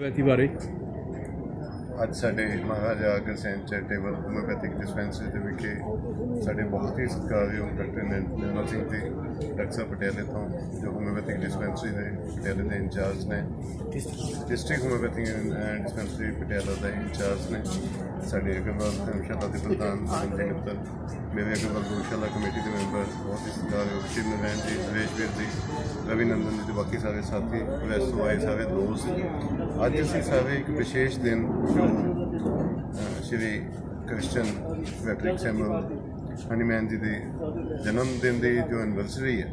ਵੈਥੀ ਬਾਰੇ ਅੱਜ ਸਾਡੇ Maharaja Agrasen charitable homeopathic dispensary ਦੇ ਵਿਖੇ ਸਾਡੇ ਬਹੁਤ ਹੀ ਸਤਿਕਾਰਯੋਗ ਡਾਕਟਰ ਨਿਰਮਲ ਸਿੰਘ ਜੀ। ਡਾਕਟਰ ਸਾਹਿਬ ਪਟਿਆਲੇ ਤੋਂ, ਜੋ ਹੋਮਿਓਪੈਥਿਕ ਡਿਸਪੈਂਸਰੀ ਦੇ ਪਟਿਆਲੇ ਦੇ ਇੰਚਾਰਜ ਨੇ। ਡਿਸਟ੍ਰਿਕਟ ਹੋਮਿਓਪੈਥਿਕ ਡਿਸਪੈਂਸਰੀ ਪਟਿਆਲਾ ਦੇ ਇੰਚਾਰਜ ਨੇ। ਸਾਡੇ ਅਗਰਵਾਲ ਧਰਮਸ਼ਾਲਾ ਦੇ ਪ੍ਰਧਾਨ ਸੰਜੇ ਮਿੱਤਲ ਮੇਰੇ ਅਗਰਵਾਲ ਗੋਸ਼ਾਲਾ ਕਮੇਟੀ ਦੇ ਮੈਂਬਰ ਬਹੁਤ ਹੀ ਸਤਿਕਾਰਯੋਗ ਸ਼ਿਵ ਨਾਰਾਇਣ ਜੀ ਸੁਰੇਸ਼ ਵੀਰ ਜੀ, ਰਵੀ ਨੰਦਨ ਜੀ ਤੇ ਬਾਕੀ ਸਾਰੇ ਸਾਥੀ, ਪ੍ਰੈਸ ਤੋਂ ਆਏ ਸਾਰੇ ਦੋਸਤ ਅੱਜ ਅਸੀਂ ਸਾਰੇ ਇੱਕ ਵਿਸ਼ੇਸ਼ ਦਿਨ ਜੋ ਸ਼੍ਰੀ ਕ੍ਰਿਸਚਨ ਵੈਟਰਿਕ ਸੈਮੂਅਲ ਹਨੀਮੈਨ ਜੀ, ਦੇ ਜਨਮ ਦਿਨ ਦੀ ਜੋ ਐਨਵਰਸਰੀ ਹੈ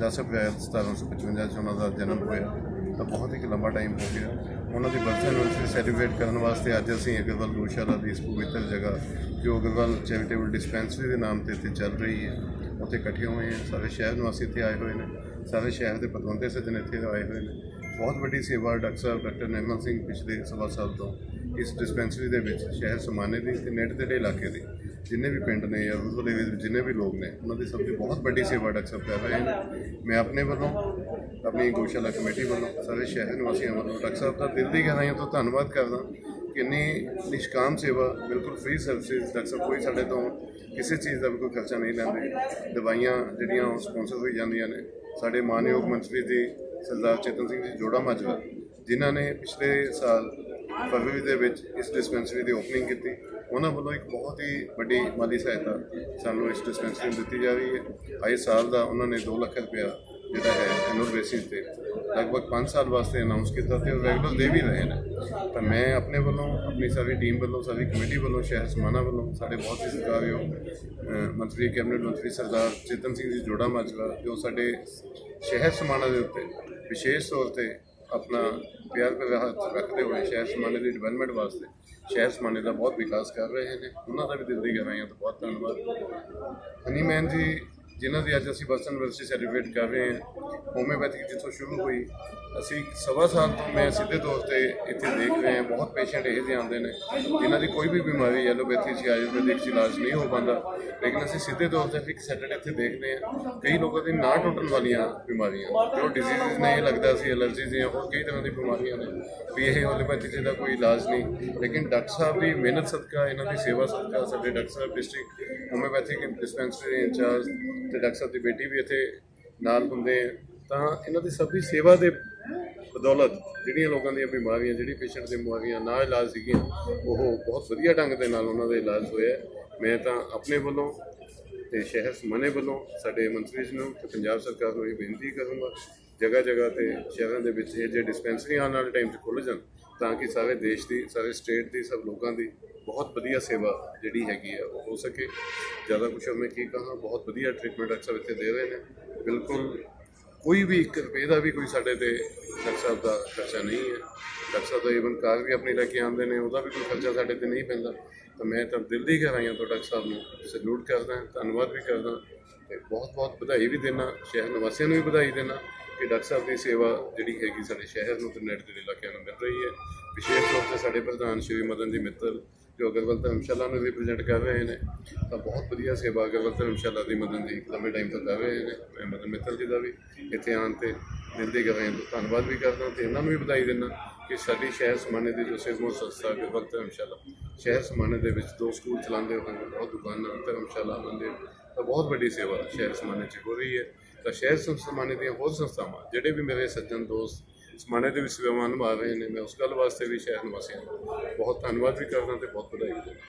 10 ਅਪ੍ਰੈਲ 1755 ਚ ਉਹਨਾਂ ਦਾ ਜਨਮ ਹੋਇਆ। ਤਾਂ ਬਹੁਤ ਹੀ ਲੰਬਾ ਟਾਈਮ ਹੋ ਗਿਆ। ਉਹਨਾਂ ਦੀ ਬਰਥ ਐਨਵਰਸਰੀ ਸੈਲੀਬ੍ਰੇਟ ਕਰਨ ਵਾਸਤੇ ਅੱਜ ਅਸੀਂ ਅਗਰਵਾਲ ਗੋਸ਼ਾਲਾ ਦੀ ਇਸ ਪਵਿੱਤਰ ਜਗ੍ਹਾ, ਜੋ ਅਗਰਵਾਲ ਚੈਰੀਟੇਬਲ ਡਿਸਪੈਂਸਰੀ ਦੇ ਨਾਮ ਤੇ ਇੱਥੇ ਚੱਲ ਰਹੀ ਹੈ, ਉੱਥੇ ਇਕੱਠੇ ਹੋਏ ਹਾਂ। ਸਾਰੇ ਸ਼ਹਿਰ ਨਿਵਾਸੀ ਇੱਥੇ ਆਏ ਹੋਏ ਨੇ। ਸਾਰੇ ਸ਼ਹਿਰ ਦੇ ਪਤਵੰਤੇ ਸੱਜਣ ਇੱਥੇ ਆਏ ਹੋਏ ਨੇ। ਬਹੁਤ ਵੱਡੀ ਸੇਵਾ ਡਾਕਟਰ ਸਾਹਿਬ, ਡਾਕਟਰ ਨਿਰਮਲ ਸਿੰਘ ਪਿਛਲੇ ਸਵਾ ਸਾਲ ਤੋਂ ਇਸ ਡਿਸਪੈਂਸਰੀ ਦੇ ਵਿੱਚ, ਸ਼ਹਿਰ ਸਮਾਨੇ ਦੀ ਤੇ ਨੇੜੇ ਤੇੜੇ ਇਲਾਕੇ ਦੀ। ਜਿੰਨੇ ਵੀ ਪਿੰਡ ਨੇ ਜਾਂ ਰੂਰਲ ਏਰੀਆ ਦੇ ਜਿੰਨੇ ਵੀ ਲੋਕ ਨੇ, ਉਹਨਾਂ ਦੀ ਸਭ ਦੀ ਬਹੁਤ ਵੱਡੀ ਸੇਵਾ ਡਾਕਟਰ ਸਾਹਿਬ ਕਰ ਰਹੇ ਨੇ। ਮੈਂ ਆਪਣੇ ਵੱਲੋਂ, ਆਪਣੀ ਗੋਸ਼ਾਲਾ ਕਮੇਟੀ ਵੱਲੋਂ, ਸਾਰੇ ਸ਼ਹਿਰ ਨਿਵਾਸੀਆਂ ਵੱਲੋਂ, ਡਾਕਟਰ ਸਾਹਿਬ ਦਾ ਦਿਲ ਦੀ ਗਹਿਰਾਈਆਂ ਤੋਂ ਧੰਨਵਾਦ ਕਰਦਾ ਕਿ ਇੰਨੀ ਨਿਸ਼ਕਾਮ ਸੇਵਾ, ਬਿਲਕੁਲ ਫ੍ਰੀ ਸਰਵਿਸਿਜ਼ ਡਾਕਟਰ ਸਾਹਿਬ ਕੋਈ ਸਾਡੇ ਤੋਂ ਕਿਸੇ ਚੀਜ਼ ਦਾ ਵੀ ਕੋਈ ਖਰਚਾ ਨਹੀਂ ਲੈਂਦੇ। ਦਵਾਈਆਂ ਜਿਹੜੀਆਂ ਉਹ ਸਪਾਂਸਰ ਹੋਈ ਜਾਂਦੀਆਂ ਨੇ। ਸਾਡੇ ਮਾਨਯੋਗ ਮੰਤਰੀ ਜੀ, ਸਰਦਾਰ ਚੇਤਨ ਸਿੰਘ ਜੀ ਜੋੜਾ ਮਾਜਰਾ, ਜਿਨ੍ਹਾਂ ਨੇ ਪਿਛਲੇ ਸਾਲ ਫਰਵਰੀ ਦੇ ਵਿੱਚ ਇਸ ਡਿਸਪੈਂਸਰੀ ਦੀ ਓਪਨਿੰਗ ਕੀਤੀ। ਉਹਨਾਂ ਵੱਲੋਂ ਇੱਕ ਬਹੁਤ ਹੀ ਵੱਡੀ ਮਾਲੀ ਸਹਾਇਤਾ ਸਾਨੂੰ ਇਸ ਡਿਸਪੈਂਸਰੀ ਨੂੰ ਦਿੱਤੀ ਜਾ ਰਹੀ ਹੈ। ਆਏ ਸਾਲ ਦਾ ਉਹਨਾਂ ਨੇ 2 ਲੱਖ ਰੁਪਇਆ ਜਿਹੜਾ ਹੈ ਐਨੂਅਲ ਬੇਸਿਸ ਤੇ ਲਗਭਗ 5 ਸਾਲ ਵਾਸਤੇ ਅਨਾਉਂਸ ਕੀਤਾ ਤੇ ਉਹ ਰੈਗੂਲਰ ਦੇ ਵੀ ਰਹੇ ਨੇ। ਤਾਂ ਮੈਂ ਆਪਣੇ ਵੱਲੋਂ ਆਪਣੀ ਸਾਰੀ ਟੀਮ ਵੱਲੋਂ ਸਾਰੀ ਕਮੇਟੀ ਵੱਲੋਂ ਸ਼ਹਿਰ ਸਮਾਣਾ ਵੱਲੋਂ ਸਾਡੇ ਬਹੁਤ ਹੀ ਸਤਿਕਾਰਯੋਗ ਅਹ, ਮੰਤਰੀ ਕੈਬਨਿਟ ਮੰਤਰੀ ਸਰਦਾਰ ਚੇਤਨ ਸਿੰਘ ਜੀ ਜੋੜਾ ਮਾਜਰਾ ਜੋ ਸਾਡੇ ਸ਼ਹਿਰ ਸਮਾਣਾ ਦੇ ਉੱਤੇ ਵਿਸ਼ੇਸ਼ ਤੌਰ ਤੇ ਆਪਣਾ ਪਿਆਰ ਪਿਆਰ ਰੱਖਦੇ ਹੋਏ ਸ਼ਹਿਰ ਸਮਾਨੇ ਦੀ ਡਿਵੈਲਪਮੈਂਟ ਵਾਸਤੇ ਸ਼ਹਿਰ ਸਮਾਨੇ ਦਾ ਬਹੁਤ ਵਿਕਾਸ ਕਰ ਰਹੇ ਨੇ। ਉਹਨਾਂ ਦਾ ਵੀ ਦਿਲ ਦੀ ਗਹਿਰਾਈਆਂ ਤੋਂ ਬਹੁਤ ਧੰਨਵਾਦ। ਹਨੀਮੈਨ ਜੀ ਜਿਨ੍ਹਾਂ ਦੀ ਅੱਜ ਅਸੀਂ ਬਰਥ ਐਨਵਰਸਰੀ ਸੈਲੀਬ੍ਰੇਟ ਕਰ ਰਹੇ ਹਾਂ ਹੋਮਿਓਪੈਥਿਕ ਜਿੱਥੋਂ ਸ਼ੁਰੂ ਹੋਈ, ਅਸੀਂ ਸਵਾ ਸਾਲ ਤੋਂ ਮੈਂ ਸਿੱਧੇ ਤੌਰ ਤੇ ਇੱਥੇ ਦੇਖ ਰਹੇ ਹਾਂ, ਬਹੁਤ ਪੇਸ਼ੈਂਟ ਇਹ ਜਿਹੇ ਆਉਂਦੇ ਨੇ, ਜਿਨ੍ਹਾਂ ਦੀ ਕੋਈ ਵੀ ਬਿਮਾਰੀ ਐਲੋਪੈਥੀ ਚ ਆਯੁਰਵੈਦਿਕ ਚ ਇਲਾਜ ਨਹੀਂ ਹੋ ਪਾਉਂਦਾ, ਲੇਕਿਨ ਅਸੀਂ ਸਿੱਧੇ ਤੌਰ ਤੇ ਇੱਕ ਸੈਟਰਡੇ ਇੱਥੇ ਦੇਖਦੇ ਹਾਂ, ਕਈ ਲੋਕਾਂ ਦੀ ਨਾ ਟੁੱਟਣ ਵਾਲੀਆਂ ਬਿਮਾਰੀਆਂ, ਜੋ ਡਿਜ਼ੀਜ਼ ਨੇ, ਇਹ ਲੱਗਦਾ ਸੀ ਐਲਰਜੀਜ਼ ਜਾਂ ਹੋਰ ਕਈ ਤਰ੍ਹਾਂ ਦੀ ਬਿਮਾਰੀਆਂ ਨੇ, ਵੀ ਇਹ ਹੋਮਿਓਪੈਥੀ ਚ ਦਾ ਕੋਈ ਇਲਾਜ ਨਹੀਂ, ਲੇਕਿਨ ਡਾਕਟਰ ਸਾਹਿਬ ਦੀ ਮਿਹਨਤ ਸਦਕਾ, ਇਹਨਾਂ ਦੀ ਸੇਵਾ ਸਦਕਾ ਸਾਡੇ ਡਾਕਟਰ ਸਾਹਿਬ ਡਿਸਟ੍ਰਿਕਟ ਹੋਮਿਓਪੈਥਿਕ ਡਿਸਪੈਂਸਰੀ ਇੰਚਾਰਜ ਤੇ ਡਾਕਟਰ ਸਾਹਿਬ ਦੀ ਬੇਟੀ ਵੀ ਇੱਥੇ ਨਾਲ ਹੁੰਦੇ ਆ। ਤਾਂ ਇਹਨਾਂ ਦੀ ਸਭ ਦੀ ਸੇਵਾ ਦੇ ਬਦੌਲਤ ਜਿਹੜੀਆਂ ਲੋਕਾਂ ਦੀਆਂ ਬਿਮਾਰੀਆਂ, ਜਿਹੜੀ ਪੇਸ਼ੈਂਟ ਦੀਆਂ ਬਿਮਾਰੀਆਂ, ਨਾ ਇਲਾਜ ਸੀਗੀਆਂ, ਉਹ ਬਹੁਤ ਵਧੀਆ ਢੰਗ ਦੇ ਨਾਲ ਉਹਨਾਂ ਦਾ ਇਲਾਜ ਹੋਇਆ ਮੈਂ ਤਾਂ ਆਪਣੇ ਵੱਲੋਂ ਤੇ ਸ਼ਹਿਰ ਸਮਨੇ ਵੱਲੋਂ, ਸਾਡੇ ਮੰਤਰੀ ਜੀ ਨੂੰ ਤੇ ਪੰਜਾਬ ਸਰਕਾਰ ਨੂੰ ਇਹ ਬੇਨਤੀ ਕਰੂੰਗਾ ਜਗ੍ਹਾ ਜਗ੍ਹਾ ਤੇ ਸ਼ਹਿਰਾਂ ਦੇ ਵਿੱਚ ਇਹ ਜੇ ਡਿਸਪੈਂਸਰੀਆਂ ਆਉਣ ਵਾਲੇ ਟਾਈਮ 'ਚ ਖੁੱਲ੍ਹ ਜਾਣ, ਤਾਂ ਕਿ ਸਾਰੇ ਦੇਸ਼ ਦੀ, ਸਾਰੇ ਸਟੇਟ ਦੀ, ਸਭ ਲੋਕਾਂ ਦੀ ਬਹੁਤ ਵਧੀਆ ਸੇਵਾ ਜਿਹੜੀ ਹੈਗੀ ਆ, ਉਹ ਹੋ ਸਕੇ। ਜ਼ਿਆਦਾ ਕੁਛ ਮੈਂ ਕੀ ਕਹਾਂ, ਬਹੁਤ ਵਧੀਆ ਟ੍ਰੀਟਮੈਂਟ ਅਕਸਰ ਇੱਥੇ ਦੇ ਰਹੇ ਨੇ। ਬਿਲਕੁਲ ਕੋਈ ਵੀ 1 ਰੁਪਏ ਦਾ ਵੀ ਕੋਈ ਸਾਡੇ ਤੇ ਡਾਕਟਰ ਸਾਹਿਬ ਦਾ ਖਰਚਾ ਨਹੀਂ ਹੈ। ਡਾਕਟਰ ਸਾਹਿਬ ਦਾ ਈਵਨ ਕਾਰ ਵੀ ਆਪਣੀ ਲੈ ਕੇ ਆਉਂਦੇ ਨੇ, ਉਹਦਾ ਵੀ ਕੋਈ ਖਰਚਾ ਸਾਡੇ ਤੇ ਨਹੀਂ ਪੈਂਦਾ। ਤਾਂ ਮੈਂ ਤਾਂ ਦਿਲ ਦੀ ਗਹਿਰਾਈਆਂ ਤੋਂ ਡਾਕਟਰ ਸਾਹਿਬ ਨੂੰ ਸਲੂਟ ਕਰਦਾ, ਧੰਨਵਾਦ ਵੀ ਕਰਦਾ ਤੇ ਬਹੁਤ ਬਹੁਤ ਵਧਾਈ ਵੀ ਦੇਣਾ, ਸ਼ਹਿਰ ਨਿਵਾਸੀਆਂ ਨੂੰ ਵੀ ਵਧਾਈ ਦੇਣਾ। ਕਿ ਡਾਕਟਰ ਸਾਹਿਬ ਦੀ ਸੇਵਾ ਜਿਹੜੀ ਹੈਗੀ ਸਾਡੇ ਸ਼ਹਿਰ ਨੂੰ ਤੇ ਨੇੜੇ ਦੇ ਇਲਾਕਿਆਂ ਨੂੰ ਮਿਲ ਰਹੀ ਹੈ। ਵਿਸ਼ੇਸ਼ ਤੌਰ ਤੇ ਸਾਡੇ ਪ੍ਰਧਾਨ ਸ਼੍ਰੀ ਮਦਨ ਜੀ ਮਿੱਤਲ, ਜੋ ਅਗਰਵਾਲ ਧਰਮਸ਼ਾਲਾ ਨੂੰ ਰਿਪਰੈਜ਼ੈਂਟ ਕਰ ਰਹੇ ਨੇ, ਤਾਂ ਬਹੁਤ ਵਧੀਆ ਸੇਵਾ ਅਗਰਵਾਲ ਧਰਮਸ਼ਾਲਾ ਦੀ ਮਦਨ ਦੀ ਲੰਬੇ ਟਾਈਮ ਤੋਂ ਕਰ ਰਹੇ ਨੇ, ਮੈਂ ਮਦਨ ਮਿੱਤਲ ਜੀ ਦਾ ਵੀ ਇੱਥੇ ਆਉਣ ਤੇ ਦਿਲ ਦੀ ਗਹਿਰਾਈਆਂ ਧੰਨਵਾਦ ਵੀ ਕਰਦਾ ਤੇ ਇਹਨਾਂ ਨੂੰ ਵੀ ਵਧਾਈ ਦਿੰਦਾ ਕਿ ਸਾਡੀ ਸ਼ਹਿਰ ਸਮਾਨੇ ਦੀ ਜੋ ਸਿਰਮੋ ਸੰਸਥਾ ਅਗਰਵਾਲ ਧਰਮਸ਼ਾਲਾ, ਸ਼ਹਿਰ ਸਮਾਨੇ ਦੇ ਵਿੱਚ ਦੋ ਸਕੂਲ ਚਲਾਉਂਦੇ ਹੋਏ, ਬਹੁਤ ਦੁਕਾਨਾਂ, ਧਰਮਸ਼ਾਲਾ ਮੰਦਿਰ ਤਾਂ ਬਹੁਤ ਵੱਡੀ ਸੇਵਾ ਸ਼ਹਿਰ ਸਮਾਨੇ 'ਚ ਹੋ ਰਹੀ ਹੈ। ਤਾਂ ਸ਼ਹਿਰ ਸਮਾਣੇ ਦੀਆਂ ਬਹੁਤ ਸੰਸਥਾਵਾਂ, ਜਿਹੜੇ ਵੀ ਮੇਰੇ ਸੱਜਣ, ਦੋਸਤ ਸਮਾਣੇ ਦੇ ਵਿੱਚ ਸੇਵਾਵਾਂ ਨਿਭਾ ਰਹੇ ਨੇ, ਮੈਂ ਉਸ ਗੱਲ ਵਾਸਤੇ ਵੀ ਸ਼ਹਿਰ ਨਿਵਾਸੀਆਂ ਦਾ ਬਹੁਤ ਧੰਨਵਾਦ ਵੀ ਕਰਦਾ ਤੇ ਬਹੁਤ ਵਧਾਈ ਵੀ ਦਿੰਦਾ।